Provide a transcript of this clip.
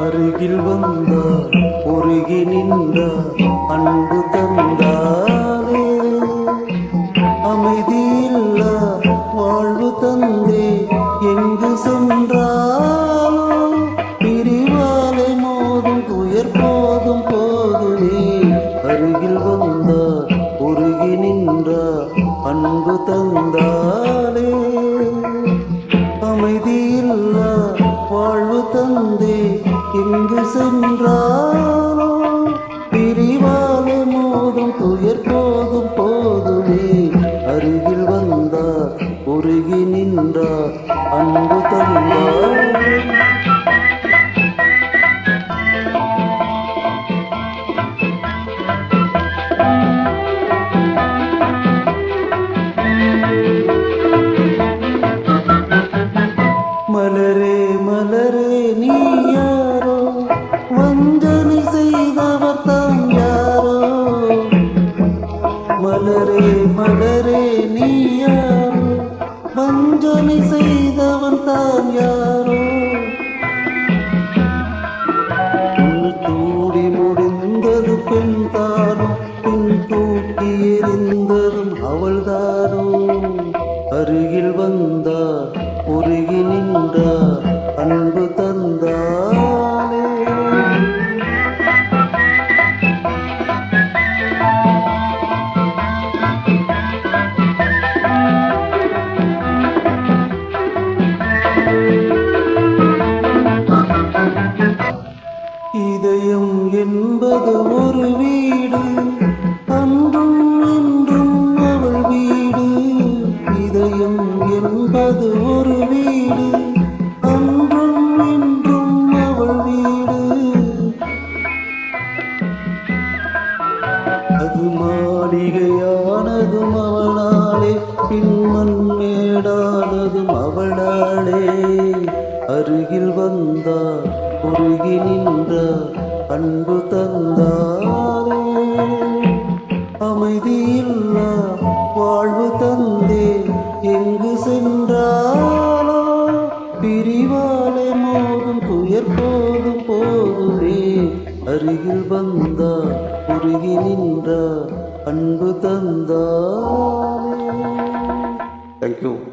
அருகில் வந்தார் உருகி நின்றார் அன்பு தந்தாரே அமைதியில்லா வாழ்வு தந்தே எங்கு சென்றாரோ சென்றாரோ செய்தவர் யாரோ? மலரே மலரே நீ யாரோ வஞ்சனை செய்தவன் தான் யாரோ? தூடி முடிந்தது பெண் பின் தூக்கி எறிந்ததும் இதயம் என்பது ஒரு வீடு. அன்றும் என்றும் அவள் வீடு. இதயம் என்பது ஒரு வீடு. அன்றும் என்றும் அவள் வீடு. அது மாளிகையானதும் அவளாலே பின்மண் மேடானதும் அவளாலே. அருகில் வந்தார் உருகி நின்றார் அன்பு தந்தாரே. அமைதியில்லா வாழ்வு தந்தே. எங்கு சென்றாலோ பிரிவாலே மோதும் துயர் போதும் போதுமே அருகில் வந்தார் உருகி நின்றார் அன்பு தந்தாரே. தேங்க்யூ